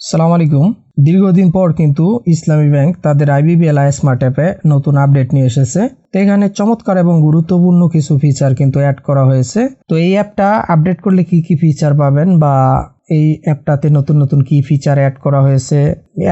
সালাম আলাইকুম। দীর্ঘদিন পর কিন্তু ইসলামী ব্যাংক তাদের আইবিবিএল স্মার্ট অ্যাপে নতুন আপডেট নিয়ে এসেছে। তো এখানে চমৎকার এবং গুরুত্বপূর্ণ কিছু ফিচার কিন্তু অ্যাড করা হয়েছে। তো এই অ্যাপটা আপডেট করলে কি কি ফিচার পাবেন বা এই অ্যাপটাতে নতুন নতুন কি ফিচার অ্যাড করা হয়েছে?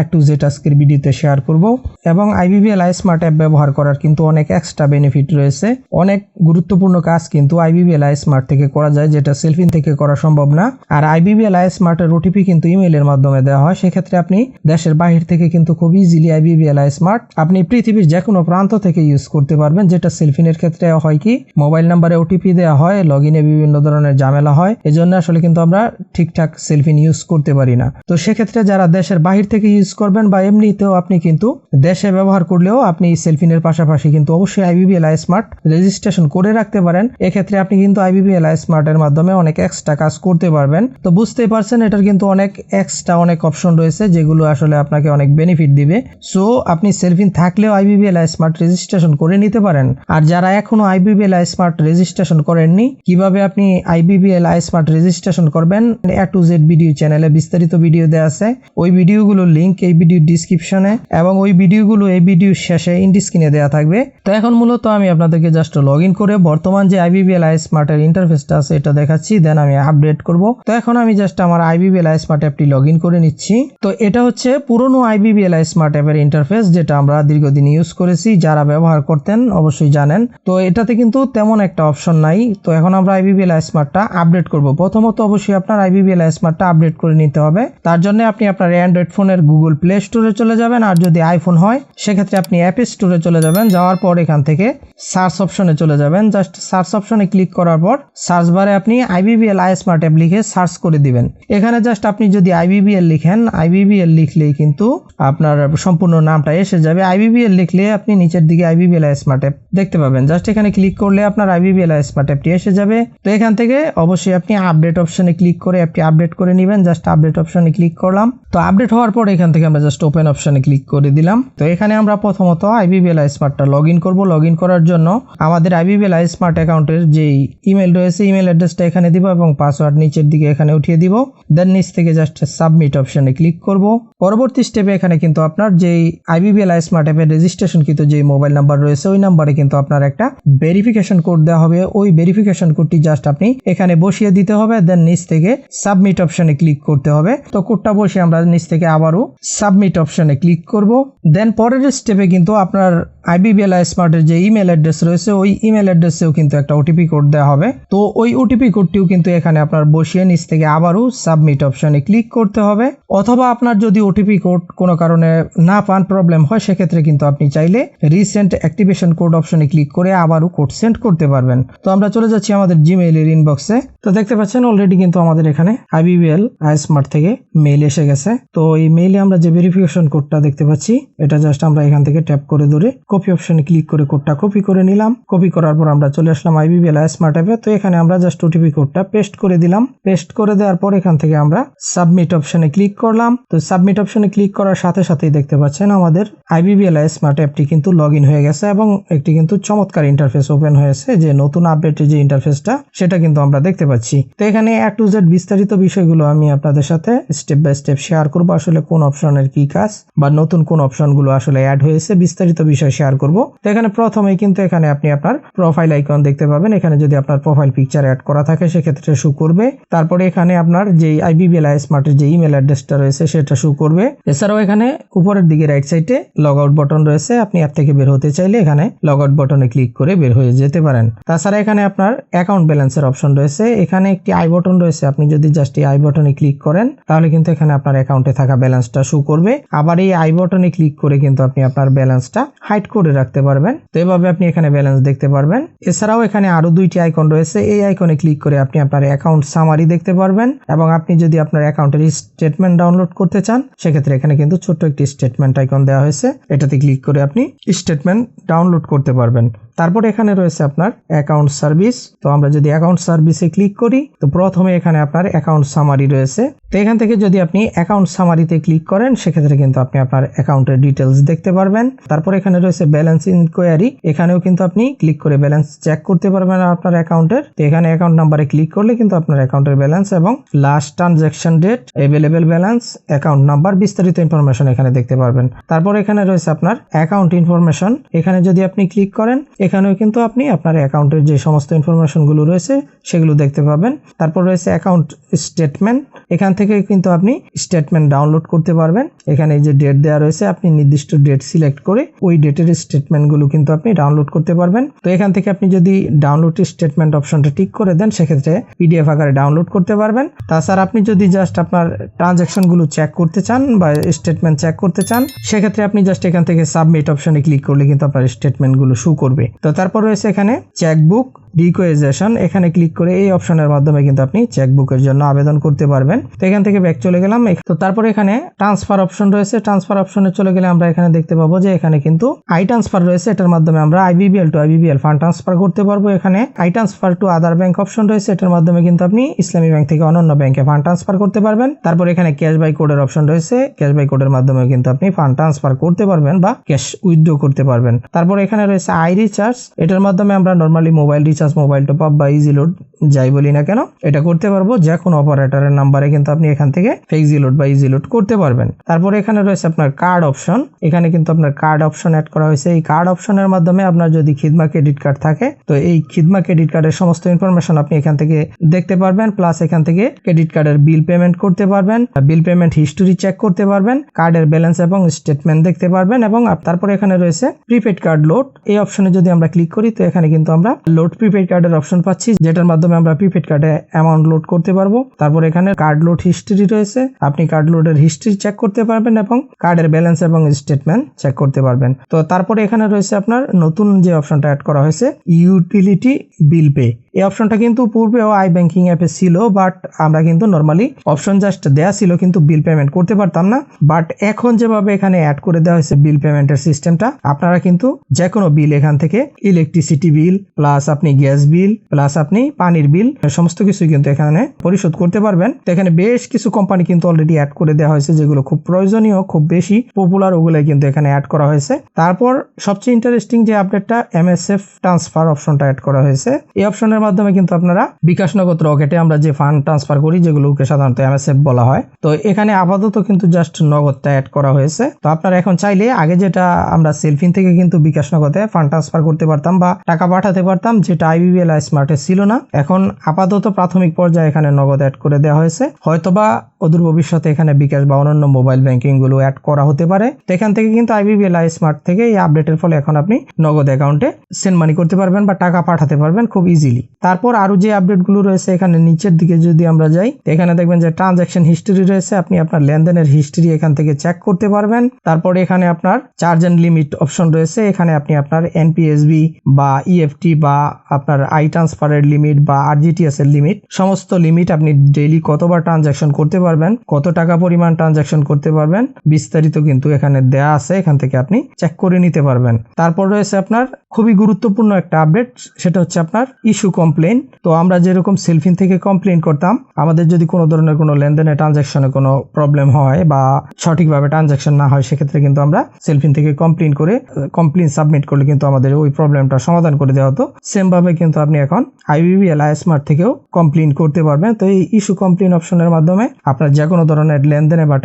এক টু জেড আজকের ভিডিওতে শেয়ার করব এবং আইবিবিএল আই স্মার্ট অ্যাপ ব্যবহার করার কিন্তু অনেক এক্সট্রা বেনিফিট রয়েছে। অনেক গুরুত্বপূর্ণ কাজ কিন্তু আইবিবিএল আই স্মার্ট থেকে করা যায়, যেটা সেলফিন থেকে করা সম্ভব না। আর আইবিবিএল আই স্মার্টের ওটিপি কিন্তু ইমেলের মাধ্যমে দেওয়া হয়, সেক্ষেত্রে আপনি দেশের বাহির থেকে কিন্তু খুব ইজিলি আইবিবিএল আই স্মার্ট আপনি পৃথিবীর যে কোনো প্রান্ত থেকে ইউজ করতে পারবেন, যেটা সেলফিনের ক্ষেত্রে হয় কি মোবাইল নাম্বারে ওটিপি দেওয়া হয় লগ ইনে বিভিন্ন ধরনের ঝামেলা হয়, এজন্য আসলে কিন্তু আমরা ঠিকঠাক সেলফিন ইউজ করতে পারি না। তো সেক্ষেত্রে যারা দেশের বাহির থেকে ইউজ করবেন বা এমনিতেও আপনি কিন্তু দেশে ব্যবহার করলেও আপনি সেলফিনের পাশাপাশি কিন্তু অবশ্যই আইবিবিএল আই স্মার্ট রেজিস্ট্রেশন করে রাখতে পারেন। এক্ষেত্রে আপনি কিন্তু আইবিবিএল আই স্মার্টের মাধ্যমে অনেক এক্সট্রা কাজ করতে পারবেন। তো বুঝতেই পারছেন, এটার কিন্তু অনেক এক্সট্রা অনেক অপশন রয়েছে, যেগুলো আসলে আপনাকে অনেক বেনিফিট দিবে। সো আপনি সেলফিন থাকলেও আইবিবিএল আই স্মার্ট রেজিস্ট্রেশন করে নিতে পারেন। আর যারা এখনও আইবিবিএল আই স্মার্ট রেজিস্ট্রেশন করেননি, কীভাবে আপনি আইবিবিএল আই স্মার্ট রেজিস্ট্রেশন করবেন এ টু জেড ভিডিও চ্যানেলে বিস্তারিত ভিডিও দেওয়া আছে। ওই ভিডিওগুলোর লিংক এই ভিডিও ডিসক্রিপশনে এবং ওই ভিডিওগুলো এই ভিডিও শেষে ইন্ডি স্ক্রিনে দেওয়া থাকবে। তো এখন মূলত আমি আপনাদেরকে জাস্ট লগ করে বর্তমান যে আইবিবিএল আই স্মার্টের ইন্টারফেসটা আছে এটা দেখাচ্ছি দেন আমি আপডেট করব। তো এখন আমি জাস্ট আমার আইবিবিএল আই স্মার্ট অ্যাপটি লগ করে নিচ্ছি। তো এটা হচ্ছে পুরনো আইবিবিএল আই স্মার্ট অ্যাপের ইন্টারফেস যেটা আমরা দীর্ঘদিন ইউজ করেছি, যারা ব্যবহার করতেন অবশ্যই জানেন। তো এটাতে কিন্তু তেমন একটা অপশন নাই। তো এখন আমরা আইবিবিএল আই স্মার্টটা আপডেট করব। প্রথমত অবশ্যই আপনার আইবিবিএল আই স্মার্টটা আপডেট করে নিতে হবে। তার জন্য আপনি আপনার অ্যান্ড্রয়েড ফোনের গুগল প্লে স্টোরে চলে যাবেন, আর যদি আইফোন হয়, সেক্ষেত্রে আপনি অ্যাপ স্টোরে চলে যাবেন। যাওয়ার পর এখান থেকে সার্চ অপশনে চলে যাবেন। জাস্ট সার্চ অপশনে ক্লিক করার পর সার্চ বারে আপনি আইবিবিএল আই স্মার্ট অ্যাপ লিখে সার্চ করে দিবেন। এখানে জাস্ট আপনি যদি আইবিবিএল লিখেন আইবিবিএল লিখলেই কিন্তু আপনার সম্পূর্ণ নামটা এসে যাবে। আইবিবিএল লিখলে আপনি নিচের দিকে আইবিবিএল আই স্মার্ট অ্যাপ দেখতে পাবেন। জাস্ট এখানে ক্লিক করলে আপনার আইবিবিএল আই স্মার্ট অ্যাপটি এসে যাবে। তো এখান থেকে অবশ্যই আপনি আপডেট অপশনে ক্লিক করে অ্যাপটি আপডেট করে নেবেন। জাস্ট আপডেট অপশনে ক্লিক করলাম। তো আপডেট হওয়ার পর এখান থেকে আমরা জাস্ট ওপেন অপশনে ক্লিক করে দিলাম। তো এখানে আমরা প্রথমত আইবিবিএল আই স্মার্টটা লগ ইন করব। লগ ইন করার জন্য আমাদের আইবিবিএল আই স্মার্ট অ্যাকাউন্টের যেই ইমেল রয়েছে ইমেল অ্যাড্রেসটা এখানে দিব এবং পাসওয়ার্ড নিচের দিকে এখানে উঠিয়ে দিব। দেন নিচ থেকে জাস্ট সাবমিট অপশনে ক্লিক করব। পরবর্তী স্টেপে এখানে কিন্তু আপনার যেই আইবিবিএল আই স্মার্ট অ্যাপের রেজিস্ট্রেশন কিন্তু যে মোবাইল নাম্বার রয়েছে, ওই নাম্বারে কিন্তু আপনার একটা ভেরিফিকেশন কোড দেওয়া হবে। ওই ভেরিফিকেশন কোডটি জাস্ট আপনি এখানে বসিয়ে দিতে হবে। দেন নিচ থেকে সাবমিট অপশনে ক্লিক করতে হবে। তো কোডটা বসে আমরা নিচ থেকে আবারও সাবমিট অপশনে ক্লিক করব। দেন পরের স্টেপে কিন্তু আপনার আইবিবিএল আই স্মার্টের যে ইমেল অ্যাড্রেস রয়েছে, ওই ইমেল অ্যাড্রেসেও কিন্তু একটা ওটিপি কোড দেওয়া হবে। তো ওই ওটিপি কোডটিও কিন্তু এখানে আপনার বসিয়ে নিচ থেকে আবারও সাবমিট অপশনে ক্লিক করতে হবে। অথবা আপনার যদি ওটিপি কোড কোনো কারণে না পান প্রবলেম হয়, সেক্ষেত্রে কিন্তু আপনি চাইলে রিসেন্ট অ্যাক্টিভেশন কোড অপশনে ক্লিক করে আবারও কোড সেন্ড করতে পারবেন। তো আমরা চলে যাচ্ছি আমাদের জিমেইলের ইনবক্সে তো দেখতে পাচ্ছেন অলরেডি কিন্তু আমাদের এখানে আইবিবিএল আই স্মার্ট থেকে মেইল এসে গেছে। তো এই মেইলে আমরা যে ভেরিফিকেশন কোডটা দেখতে পাচ্ছি, এটা জাস্ট আমরা এখান থেকে ট্যাপ করে ধরে কপি অপশনে ক্লিক করে কোডটা কপি করে নিলাম। কপি করার পর আমরা চলে আসলাম আইবিবিএল আই স্মার্ট অ্যাপে তো এখানে আমরা জাস্ট ওটিপি কোডটা পেস্ট করে দিলাম। পেস্ট করে দেওয়ার পর এখান থেকে আমরা সাবমিট অপশনে ক্লিক করলাম। তো সাবমিট অপশনে ক্লিক করার সাথে সাথেই দেখতে পাচ্ছেন আমাদের আইবিবিএল আই স্মার্ট অ্যাপটি কিন্তু লগ হয়ে গেছে এবং একটি কিন্তু চমৎকার ইন্টারফেস ওপেন হয়েছে। যে নতুন আপডেটের যে ইন্টারফেসটা সেটা কিন্তু আমরা দেখতে পাচ্ছি। তো এখানে এক টু জেড বিস্তারিত বিষয়গুলো আমি আপনাদের সাথে স্টেপ বাই স্টেপ শেয়ার করব। আসলে কোন অপশনের কি কাজ বা নতুন কোন অপশনগুলো আসলে অ্যাড হয়েছে, বিস্তারিত বিষয় শেয়ার করব। তো এখানে প্রথমে কিন্তু এখানে আপনি আপনার প্রোফাইল আইকন দেখতে পাবেন। এখানে যদি আপনার প্রোফাইল পিকচার অ্যাড করা থাকে, সেক্ষেত্রে শু করবে। তারপরে এখানে আপনার যে আইবিবিএল আই স্মার্টের যে ইমেল অ্যাড্রেসটা রয়েছে, সেটা শু করবে। এছাড়াও এখানে উপরের দিকে রাইট সাইডে লগ আউট বাটন রয়েছে। আপনি অ্যাপ থেকে বের হতে চাইলে এখানে লগ আউট বাটনে ক্লিক করে বের হয়ে যেতে পারেন। তাছাড়া এখানে আপনার অ্যাকাউন্ট ব্যালেন্সের অপশন রয়েছে। এখানে একটি আই বাটন রয়েছে। আপনি যদি জাস্ট এই আই বাটনে ক্লিক করেন, তাহলে কিন্তু এখানে আপনার অ্যাকাউন্টে থাকা ব্যালেন্সটা শু করবে। আবার এই আই বটনে ক্লিক করে কিন্তু আপনি আপনার ব্যালেন্সটা হাইড করে রাখতে পারবেন। তো এভাবে আপনি এখানে ব্যালেন্স দেখতে পারবেন। এছাড়াও এখানে আরও দুইটি আইকন রয়েছে। এই আইকনে ক্লিক করে আপনি আপনার অ্যাকাউন্ট সামারি দেখতে পারবেন এবং আপনি যদি আপনার অ্যাকাউন্টের স্টেটমেন্ট ডাউনলোড করতে চান, সেক্ষেত্রে এখানে কিন্তু ছোট্ট একটি স্টেটমেন্ট আইকন দেওয়া হয়েছে। এটাতে ক্লিক করে আপনি স্টেটমেন্ট ডাউনলোড করতে পারবেন। তারপর এখানে রয়েছে আপনার অ্যাকাউন্ট সার্ভিস তো আমরা যদি অ্যাকাউন্ট সার্ভিসে ক্লিক করি, তো প্রথমে এখানে আপনার অ্যাকাউন্ট সামারি রয়েছে। তো এখান থেকে যদি আপনি অ্যাকাউন্ট সামারিতে ক্লিক করেন, সেক্ষেত্রে কিন্তু আপনি আপনার অ্যাকাউন্টের ডিটেলস দেখতে পারবেন। তারপর এখানে রয়েছে ব্যালেন্স ইনকোয়ারি এখানেও কিন্তু আপনি ক্লিক করে ব্যালেন্স চেক করতে পারবেন আপনার অ্যাকাউন্টের। তো এখানে অ্যাকাউন্ট নাম্বারে ক্লিক করলে কিন্তু আপনার অ্যাকাউন্টের ব্যালেন্স এবং last transaction date available balance account number বিস্তারিত ইনফরমেশন এখানে দেখতে পারবেন। তারপর এখানে রয়েছে আপনার অ্যাকাউন্ট ইনফরমেশন এখানে যদি আপনি ক্লিক করেন, এখানেও কিন্তু আপনি আপনার অ্যাকাউন্টের যে সমস্ত ইনফরমেশনগুলো রয়েছে, সেগুলো দেখতে পাবেন। তারপর রয়েছে অ্যাকাউন্ট স্টেটমেন্ট এখান থেকে কিন্তু আপনি স্টেটমেন্ট ডাউনলোড করতে পারবেন। এখানে এই যে ডেট দেওয়া রয়েছে, আপনি নির্দিষ্ট ডেট সিলেক্ট করে ওই ডেটের স্টেটমেন্টগুলো কিন্তু আপনি ডাউনলোড করতে পারবেন। তো এখান থেকে আপনি যদি ডাউনলোড স্টেটমেন্ট অপশনটা টিক করে দেন, সেক্ষেত্রে পিডিএফ আকারে ডাউনলোড করতে পারবেন। তাছাড়া আপনি যদি জাস্ট আপনার ট্রানজ্যাকশনগুলো চেক করতে চান বা স্টেটমেন্ট চেক করতে চান, সেক্ষেত্রে আপনি জাস্ট এখান থেকে সাবমিট অপশনে ক্লিক করলে কিন্তু আপনার স্টেটমেন্টগুলো শো করবে। তো তারপর রয়েছে এখানে চেকবুক রিকোয়েজেশন এখানে ক্লিক করে এই অপশনের মাধ্যমে কিন্তু আপনি চেকবুকের জন্য আবেদন করতে পারবেন। তো এখান থেকে ব্যাক চলে গেলাম। তো তারপর এখানে ট্রান্সফার অপশন রয়েছে। ট্রান্সফার অপশনে চলে গেলে আমরা এখানে দেখতে পাবো যে এখানে কিন্তু আই ট্রান্সফার রয়েছে। এটার মাধ্যমে আমরা IBBL to IBBL fund transfer করতে পারব এখানে। I transfer to other bank option রয়েছে। এটার মাধ্যমে কিন্তু আপনি ইসলামী ব্যাংক থেকে অন্যান্য ব্যাংকে ফান্ড ট্রান্সফার করতে পারবেন। তারপর এখানে ক্যাশ বাই কোডের অপশন রয়েছে। ক্যাশ বাই কোডের মাধ্যমে কিন্তু আপনি ফান্ড ট্রান্সফার করতে পারবেন বা ক্যাশ উইথড্র করতে পারবেন। তারপর এখানে রয়েছে আই রিচার্জ এটার মাধ্যমে আমরা normally mobile recharge mobile top up বা ইজি লোড যাই বলি না কেন, এটা করতে পারব। যে কোনো অপারেটরের নাম্বারে কিন্তু আপনি এখান থেকে ফেক্সি লোড বা ইজি লোড করতে পারবেন। তারপর এখানে রয়েছে আপনার কার্ড অপশন এখানে কিন্তু আপনার কার্ড অপশন অ্যাড করা হয়েছে। এই কার্ড অপশনের মাধ্যমে আপনার যদি খিদমা ক্রেডিট কার্ড থাকে, তো এই খিদমা ক্রেডিট কার্ডের সমস্ত ইনফরমেশন আপনি এখান থেকে দেখতে পারবেন। প্লাস এখান থেকে ক্রেডিট কার্ডের বিল পেমেন্ট করতে পারবেন বিল পেমেন্ট হিস্টোরি চেক করতে পারবেন কার্ডের ব্যালেন্স এবং স্টেটমেন্ট দেখতে পারবেন এবং তারপর এখানে রয়েছে প্রিপেড কার্ড লোড এই অপশনে যদি আমরা ক্লিক করি, তো এখানে কিন্তু আমরা লোড প্রিপেড কার্ডের অপশন পাচ্ছি, যেটার মাধ্যমে আমরা প্রিপেড কার্ডে অ্যামাউন্ট লোড করতে পারব। তারপর এখানে কার্ড লোড হিস্ট্রি রয়েছে। আপনি কার্ড লোডের হিস্ট্রি চেক করতে পারবেন এবং কার্ডের ব্যালেন্স এবং স্টেটমেন্ট চেক করতে পারবেন। তো তারপরে এখানে রয়েছে আপনার নতুন যে অপশনটা অ্যাড করা হয়েছে ইউটিলিটি বিল পে এই অপশনটা কিন্তু পূর্বেও আই ব্যাংকিং অ্যাপে ছিল বাট আমরা কিন্তু নর্মালি অপশন জাস্ট দেয়া ছিল, কিন্তু বিল পেমেন্ট করতে পারতাম না। বাট এখন যেভাবে এখানে অ্যাড করে দেওয়া হয়েছে বিল পেমেন্টের সিস্টেমটা আপনারা কিন্তু যে কোনো বিল এখান থেকে ইলেকট্রিসিটি বিল প্লাস আপনি গ্যাস বিল প্লাস আপনি পানির বিল সমস্ত কিছু কিন্তু এখানে পরিশোধ করতে পারবেন। তো এখানে বেশ কিছু কোম্পানি কিন্তু অলরেডি অ্যাড করে দেওয়া হয়েছে যেগুলো খুব প্রয়োজনীয়, খুব বেশি পপুলার ওগুলো কিন্তু এখানে অ্যাড করা হয়েছে। তারপর সবচেয়ে ইন্টারেস্টিং যে আপডেটটা এমএসএফ ট্রান্সফার অপশনটা অ্যাড করা হয়েছে। এই অপশনের মাধ্যমে কিন্তু আপনারা বিকাশ নগদ রকেটে আমরা যে ফান্ড ট্রান্সফার করি, যেগুলোকে সাধারণত এমএসএফ বলা হয়, তো এখানে আপাতত কিন্তু জাস্ট নগদটা অ্যাড করা হয়েছে। তো আপনারা এখন চাইলে আগে যেটা আমরা সেলফিন থেকে কিন্তু বিকাশ নগদে ফান্ড ট্রান্সফার করতে পারতাম বা টাকা পাঠাতে পারতাম, যেটা আইবিবিএল স্মার্টে ছিল না। এখন আপাতত প্রাথমিক পর্যায়ে এখানে নগদ অ্যাড করে দেওয়া হয়েছে। হয়তোবা অদূর ভবিষ্যতে এখানে বিকাশ বা অন্যান্য মোবাইল ব্যাংকিংগুলো অ্যাড করা হতে পারে। তো এখান থেকে কিন্তু আইবিবিএল স্মার্ট থেকে এই আপডেটের ফলে এখন আপনি নগদ অ্যাকাউন্টে সেন্ড মানি করতে পারবেন বা টাকা পাঠাতে পারবেন খুব ইজিলি তারপর আরও যে আপডেটগুলো রয়েছে এখানে নিচের দিকে যদি আমরা যাই এখানে দেখবেন যে ট্রানজাকশন হিস্ট্রি রয়েছে। আপনি আপনার লেনদেনের হিস্ট্রি এখান থেকে চেক করতে পারবেন। তারপর এখানে আপনার চার্জ এন্ড লিমিট অপশন রয়েছে। এখানে আপনি আপনার এনপিএসবি বা ইএফটি বা আপনার আই ট্রান্সফারের লিমিট বা আরজিটিএস এর লিমিট সমস্ত লিমিট আপনি ডেইলি কতবার ট্রানজাকশন করতে পারবেন, কত টাকা পরিমাণ ট্রানজাকশন করতে পারবেন। বিস্তারিত কিন্তু এখানে দেয়া আছে, এখান থেকে আপনি চেক করে নিতে পারবেন। তারপর রয়েছে আপনার খুবই গুরুত্বপূর্ণ একটা আপডেট সেটা হচ্ছে আপনার ইস্যু কমপ্লেন তো আমরা যেরকম সেলফিন থেকে কমপ্লেন করতাম, আমাদের যদি কোনো ধরনের কোনো লেনদেনে ট্রানজাকশনে কোনো প্রবলেম হয় বা সঠিকভাবে ট্রানজাকশন না হয়, সেক্ষেত্রে কিন্তু আমরা সেলফিন থেকে কমপ্লেন করে কমপ্লেন সাবমিট করলে কিন্তু আমাদের ওই প্রবলেমটা সমাধান করে দেওয়া হতো। সেমভাবে কিন্তু আপনি এখন আইবিবিএল স্মার্ট থেকেও কমপ্লেন করতে পারবেন। তো এই ইস্যু কমপ্লেন অপশনের মাধ্যমে আপনার যে কোনো ধরনের লেনদেনে বা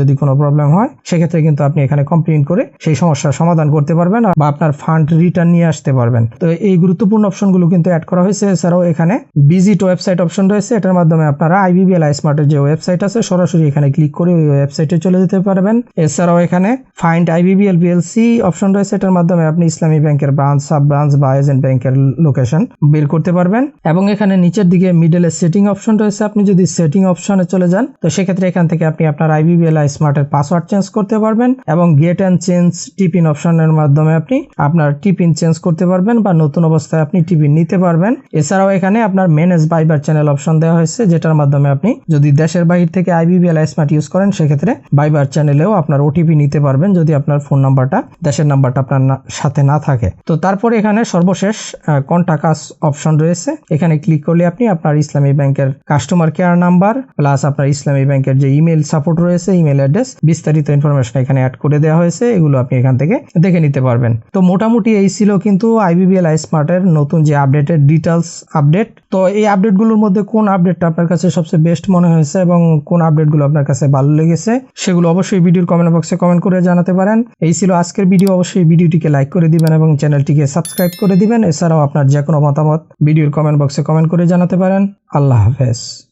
যদি কোনো প্রবলেম হয়, সেক্ষেত্রে কিন্তু আপনি এখানে কমপ্লেন করে সেই সমস্যার সমাধান করতে পারবেন বা আপনার ফান্ড রিটার্ন নিয়ে আসতে পারবেন। তো এই গুরুত্বপূর্ণ অপশনগুলো কিন্তু অ্যাড করা হয়েছে। এছাড়াও এখানে ভিজিট ওয়েবসাইট অপশন রয়েছে। এটার মাধ্যমে আপনারা আইবিবিএল স্মার্টের যে ওয়েবসাইট আছে, সরাসরি এখানে ক্লিক করে ওই ওয়েবসাইটে চলে যেতে পারবেন। এছাড়াও এখানে ফাইন্ড আইবিবিএল বিএলসি অপশন রয়েছে। এটার মাধ্যমে আপনি ইসলামী ব্যাংকের ব্রাঞ্চ সাব ব্রাঞ্চ বা এজেন্ট ব্যাংকের লোকেশন বের করতে পারবেন। এবং এখানে নিচের দিকে মিডলে সেটিং অপশন রয়েছে। আপনি যদি সেটিং অপশনে চলে যান, তো সেক্ষেত্রে এখান থেকে আপনি আপনার আইবিবিএল স্মার্টের পাসওয়ার্ড চেঞ্জ করতে পারবেন এবং গেট অ্যান্ড চেঞ্জ টিপিন অপশনের মাধ্যমে আপনি আপনার টিপিন চেঞ্জ করতে পারবেন বা নতুন অবস্থায় আপনি টিপিন নিতে পারবেন। এছাড়াও এখানে আপনার ম্যানেজ বাইবার চ্যানেল অপশন দেওয়া হয়েছে, যেটার মাধ্যমে আপনি যদি দেশের বাহির থেকে আইবিবিএল স্মার্ট ইউজ করেন, সেক্ষেত্রে বাইবার চ্যানেলেও আপনার ওটিপি নিতে পারবেন যদি আপনার ফোন নাম্বারটা দেশের নাম্বারটা আপনার সাথে না থাকে। তো তারপরে এখানে সর্বশেষ কন্টাকাস অপশন রয়েছে। এখানে ক্লিক করলে আপনি আপনার ইসলামী ব্যাংকের কাস্টমার কেয়ার নাম্বার প্লাস আপনার ইসলামী ব্যাংকের যে ইমেল সাপোর্ট রয়েছে ইমেল অ্যাড্রেস বিস্তারিত ইনফরমেশন এখানে অ্যাড করে দেওয়া হয়েছে, এগুলো আপনি এখান থেকে দেখে নিতে পারবেন। তো মোটামুটি এই ছিল কিন্তু আইবিবিএল আই স্মার্টের নতুন যে আপডেটের ডিটেলস আপডেট তো এই আপডেটগুলোর মধ্যে কোন আপডেটটা আপনার কাছে সবচেয়ে বেস্ট মনে হয়েছে এবং কোন আপডেটগুলো আপনার কাছে ভালো লেগেছে, সেগুলো অবশ্যই ভিডিওর কমেন্ট বক্সে কমেন্ট করে জানাতে পারেন। এই ছিল আজকের ভিডিও অবশ্যই ভিডিওটিকে লাইক করে দিবেন এবং চ্যানেলটিকে সাবস্ক্রাইব করে দিবেন। এছাড়াও আপনার যে কোনো মতামত ভিডিওর কমেন্ট বক্সে কমেন্ট করে জানাতে পারেন। আল্লাহ হাফেজ।